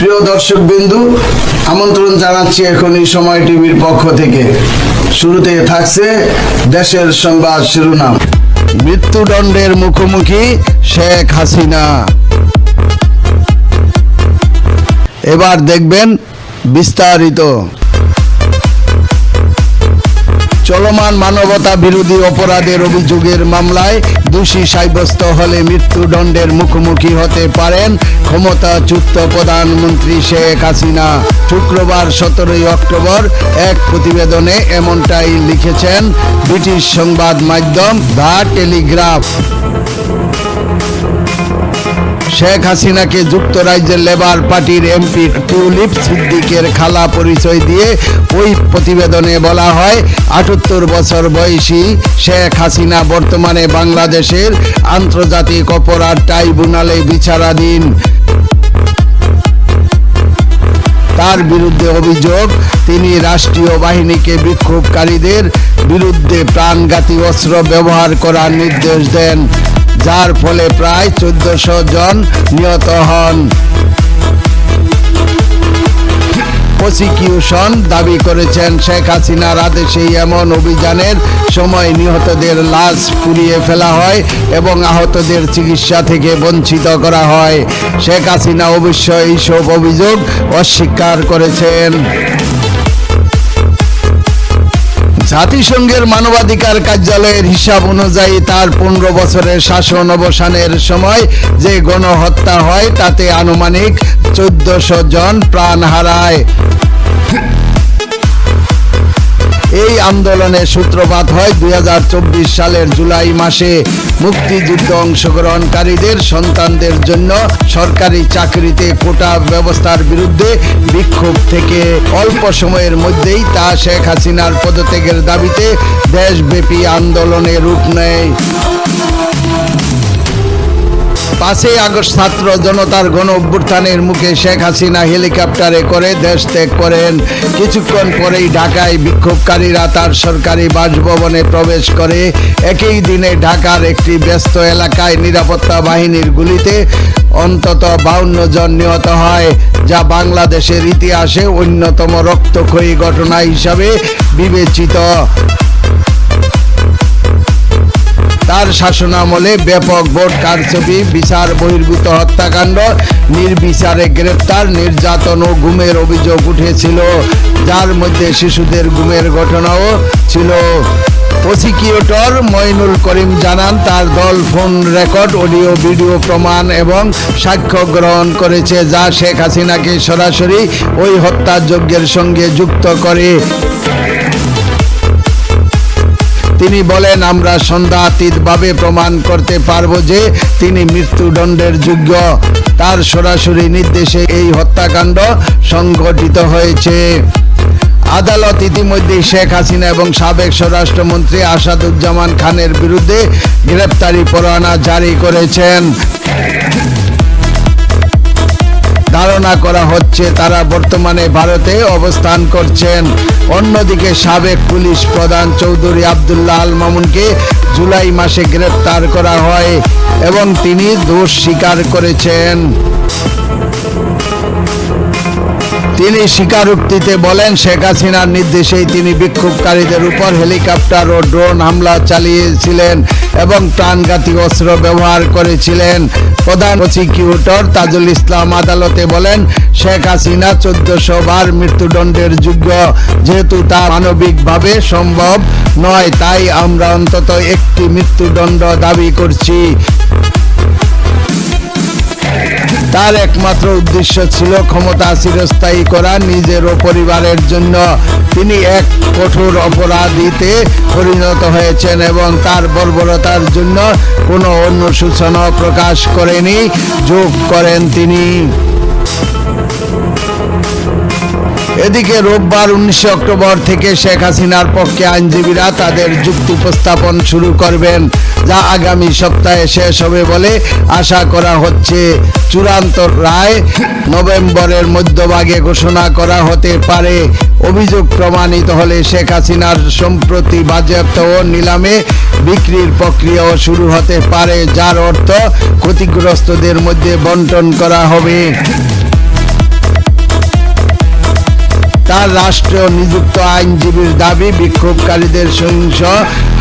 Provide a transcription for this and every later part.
প্রিয় দর্শক বিন্দু আমন্ত্রণ জানাচ্ছি এখন এই সময় টিভির পক্ষ থেকে। শুরুতে থাকছে দেশের সংবাদ শিরোনাম। মৃত্যুদণ্ডের মুখোমুখি শেখ হাসিনা। এবার দেখবেন বিস্তারিত। চলমান মানবতা বিরোধী অপরাধের অভিযোগের মামলায় দোষী সাব্যস্ত হলে মৃত্যুদণ্ডের মুখোমুখি হতে পারেন ক্ষমতাচ্যুত প্রধানমন্ত্রী শেখ হাসিনা। শুক্রবার সতেরোই অক্টোবর এক প্রতিবেদনে এমনটাই লিখেছেন ব্রিটিশ সংবাদ মাধ্যম দ্য টেলিগ্রাফ। শেখ হাসিনাকে যুক্তরাজ্যের লেবার পার্টির এমপি টিউলিপ সিদ্দিকের খালা পরিচয় দিয়ে ওই প্রতিবেদনে বলা হয়, আটাত্তর বছর বয়সী শেখ হাসিনা বর্তমানে বাংলাদেশের আন্তর্জাতিক অপরাধ ট্রাইব্যুনালে বিচারাধীন। তার বিরুদ্ধে অভিযোগ, তিনি রাষ্ট্রীয় বাহিনীকে বিক্ষোভকারীদের বিরুদ্ধে প্রাণঘাতী অস্ত্র ব্যবহার করার নির্দেশ দেন। যার ফলে প্রায় চোদ্দশো জন নিহত হন। প্রসিকিউশন দাবি করেছেন শেখ হাসিনার আদেশে এমন অভিযানের সময় নিহতদের লাশ পুড়িয়ে ফেলা হয় এবং আহতদের চিকিৎসা থেকে বঞ্চিত করা হয়। শেখ হাসিনা অবশ্য এইসব অভিযোগ অস্বীকার করেছেন। জাতিসংঘের মানবাধিকার কার্যালয়ের হিসাব অনুযায়ী তার পনেরো বছরের শাসন অবসানের সময় যে গণহত্যা হয়, তাতে আনুমানিক চোদ্দশো জন প্রাণ হারায়। এই আন্দোলনের সূত্রপাত হয় দু হাজার চব্বিশ সালের জুলাই মাসে। মুক্তিযুদ্ধ অংশগ্রহণকারীদের সন্তানদের জন্য সরকারি চাকরিতে কোটা ব্যবস্থার বিরুদ্ধে বিক্ষোভ থেকে অল্প সময়ের মধ্যেই তা শেখ হাসিনার পদত্যাগের দাবিতে দেশব্যাপী আন্দোলনে রূপ নেয়। পাঁচই আগস্ট ছাত্র জনতার গণ অভ্যুত্থানের মুখে শেখ হাসিনা হেলিকপ্টারে করে দেশ ত্যাগ করেন। কিছুক্ষণ পরেই ঢাকায় বিক্ষোভকারীরা তার সরকারি বাসভবনে প্রবেশ করে। একই দিনে ঢাকার একটি ব্যস্ত এলাকায় নিরাপত্তা বাহিনীর গুলিতে অন্তত বাউন্ন জন নিহত হয়, যা বাংলাদেশের ইতিহাসে অন্যতম রক্তক্ষয়ী ঘটনা হিসাবে বিবেচিত। তার শাসনামলে ব্যাপক ভোট কারচুপি, বিচার বহির্ভূত হত্যাকাণ্ড, নির্বিচারে গ্রেপ্তার, নির্যাতন ও গুমের অভিযোগ উঠেছিল। যার মধ্যে শিশুদের গুমের ঘটনাও ছিল। প্রসিকিউটর মইনুল করিম জানান, তার দল ফোন রেকর্ড, অডিও, ভিডিও প্রমাণ এবং সাক্ষ্য গ্রহণ করেছে, যা শেখ হাসিনাকে সরাসরি ওই হত্যাযজ্ঞের সঙ্গে যুক্ত করে। তিনি বলেন, আমরা সন্ধ্যাতীতভাবে প্রমাণ করতে পারব যে তিনি মৃত্যুদণ্ডের যোগ্য। তার সরাসরি নির্দেশে এই হত্যাকাণ্ড সংঘটিত হয়েছে। আদালত ইতিমধ্যে শেখ হাসিনা এবং সাবেক স্বরাষ্ট্রমন্ত্রী আসাদুজ্জামান খানের বিরুদ্ধে গ্রেপ্তারি পরোয়ানা জারি করেছেন। ধারণা করা হচ্ছে তারা বর্তমানে ভারতে অবস্থান করছেন। অন্যদিকে সাবেক পুলিশ প্রধান চৌধুরী আবদুল্লাহ আল মামুনকে জুলাই মাসে গ্রেপ্তার করা হয় এবং তিনি দোষ স্বীকার করেছেন। তিনি স্বীকারোক্তিতে বলেন, শেখ হাসিনার নির্দেশেই তিনি বিক্ষোভকারীদের উপর হেলিকপ্টার ও ড্রোন হামলা চালিয়েছিলেন। এবং প্রাণঘাতী অস্ত্র ব্যবহার করেছিলেন। প্রধান প্রসিকিউটর তাজুল ইসলাম আদালতে বলেন, শেখ হাসিনা চোদ্দশো বার মৃত্যুদণ্ডের যোগ্য। যেহেতু তা মানবিকভাবে সম্ভব নয়, তাই আমরা অন্তত একটি মৃত্যুদণ্ড দাবি করছি। তার একমাত্র উদ্দেশ্য ছিল ক্ষমতা চিরস্থায়ী করা নিজের ও পরিবারের জন্য। তিনি এক কঠোর অপরাধীতে পরিণত হয়েছেন এবং তার বর্বরতার জন্য কোনো অনুশোচনা প্রকাশ করেনি। যোগ করেন তিনি। এদিকে রোববার উনিশে অক্টোবর থেকে শেখ হাসিনার পক্ষে আইনজীবীরা তাদের যুক্তি উপস্থাপন শুরু করবেন। যা আগামী সপ্তাহে শেষ হবে বলে আশা করা হচ্ছে। চূড়ান্ত রায় নভেম্বরের মধ্যভাগে ঘোষণা করা হতে পারে। অভিযোগ প্রমাণিত হলে শেখ হাসিনার সম্প্রতি বাজেয়াপ্ত ও নিলামে বিক্রির প্রক্রিয়াও শুরু হতে পারে, যার অর্থ ক্ষতিগ্রস্তদের মধ্যে বন্টন করা হবে। রাষ্ট্রীয় নিযুক্ত আইনজীবীর দাবি, বিক্ষোভকারীদের সহিংস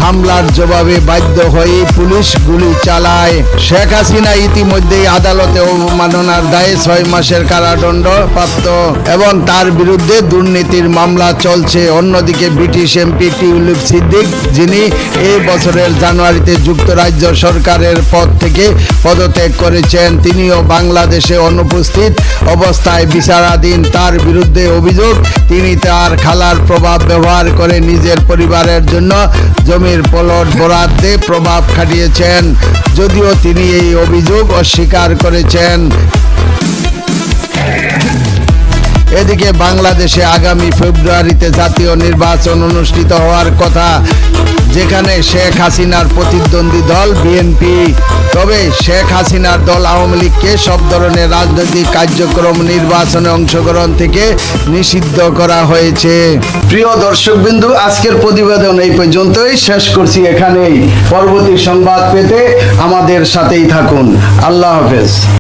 হামলার জবাবে বাধ্য হয়ে পুলিশ গুলি চালায়। শেখ হাসিনা ইতিমধ্যেই আদালতে অবমাননার দায়ে ছয় মাসের কারাদণ্ড প্রাপ্ত এবং তার বিরুদ্ধে দুর্নীতির মামলা চলছে। অন্যদিকে ব্রিটিশ এমপি টিউলিপ সিদ্দিক, যিনি এই বছরের জানুয়ারিতে যুক্তরাজ্য সরকারের পদ থেকে পদত্যাগ করেছেন, তিনিও বাংলাদেশে অনুপস্থিত অবস্থায় বিচারাধীন। তার বিরুদ্ধে অভিযোগ তিনি তার খালার প্রভাব ব্যবহার করে নিজের পরিবারের জন্য জমির পলট বরাদ্দে প্রভাব খাটিয়েছেন। যদিও তিনি এই অভিযোগ অস্বীকার করেছেন। এদিকে বাংলাদেশে আগামী ফেব্রুয়ারিতে জাতীয় নির্বাচন অনুষ্ঠিত হওয়ার কথা, যেখানে শেখ হাসিনার প্রতিদ্বন্দ্বী দল বিএনপি। তবে শেখ হাসিনার দল আওয়ামী লীগকে সব ধরনের রাজনৈতিক কার্যক্রম নির্বাচনে অংশগ্রহণ থেকে নিষিদ্ধ করা হয়েছে। প্রিয় দর্শকবিন্দু, আজকের প্রতিবেদন এই পর্যন্তই। শেষ করছি এখানেই। পরবর্তী সংবাদ পেতে আমাদের সাথেই থাকুন। আল্লাহ হাফেজ।